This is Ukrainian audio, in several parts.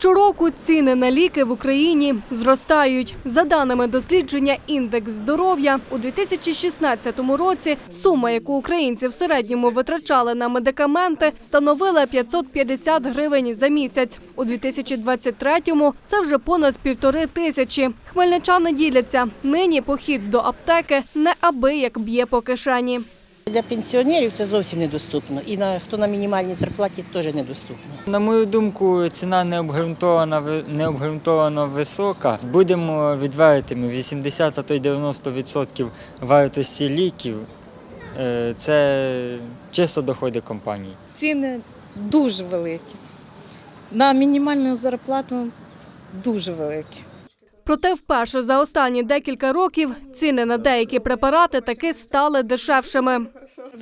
Щороку ціни на ліки в Україні зростають. За даними дослідження індекс здоров'я у 2016 році сума, яку українці в середньому витрачали на медикаменти, становила 550 гривень за місяць. У 2023-му це вже понад півтори тисячі. Хмельничани діляться. Нині похід до аптеки неабияк б'є по кишені. Для пенсіонерів це зовсім недоступно. І на хто на мінімальній зарплаті теж недоступно. На мою думку, ціна необґрунтована, ви- необґрунтовано висока. Будемо відвертими, 80, а то й 90% вартості ліків е, це чисто доходи компанії. ціни дуже великі. На мінімальну зарплату дуже великі. Проте вперше за останні декілька років ціни на деякі препарати таки стали дешевшими.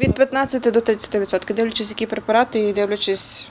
Від 15 до 30%, дивлячись, які препарати і дивлячись,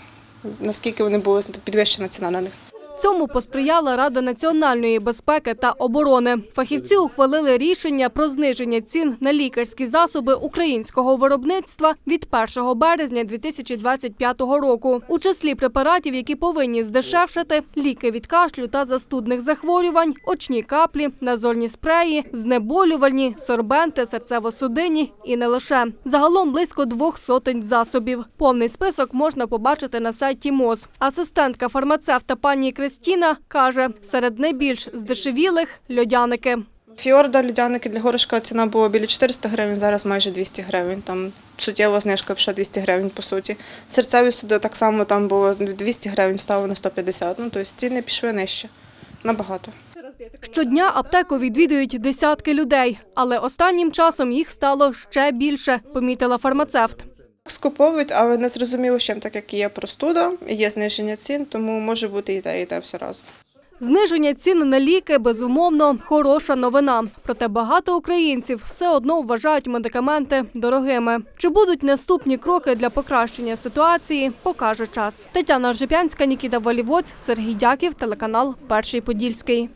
наскільки вони були підвищена ціна на них. Цьому посприяла Рада національної безпеки та оборони. Фахівці ухвалили рішення про зниження цін на лікарські засоби українського виробництва від 1 березня 2025 року. У числі препаратів, які повинні здешевшити ліки від кашлю та застудних захворювань, очні каплі, назольні спреї, знеболювальні, сорбенти, серцево-судинні і не лише. Загалом близько двох сотень засобів. Повний список можна побачити на сайті МОЗ. Асистентка фармацевта пані Кристіна каже, серед найбільш здешевілих льодяники. Фіорда, льодяники для горошка ціна була біля 400 гривень, зараз майже 200 гривень. Там суттєва знижка пішла 200 гривень по суті. Серцеві суди так само там було 200 гривень, стало на 150. Ну, тобто ціни пішли нижче. Набагато. Щодня аптеку відвідують десятки людей, але останнім часом їх стало ще більше, помітила фармацевт. Скуповують, але не зрозуміло, чим, так як є простуда, є зниження цін, тому може бути і те, і те все разом. Зниження цін на ліки безумовно хороша новина. Проте багато українців все одно вважають медикаменти дорогими. Чи будуть наступні кроки для покращення ситуації, покаже час. Тетяна Ржепянська, Нікіта Волівоць, Сергій Дяків, телеканал Перший Подільський.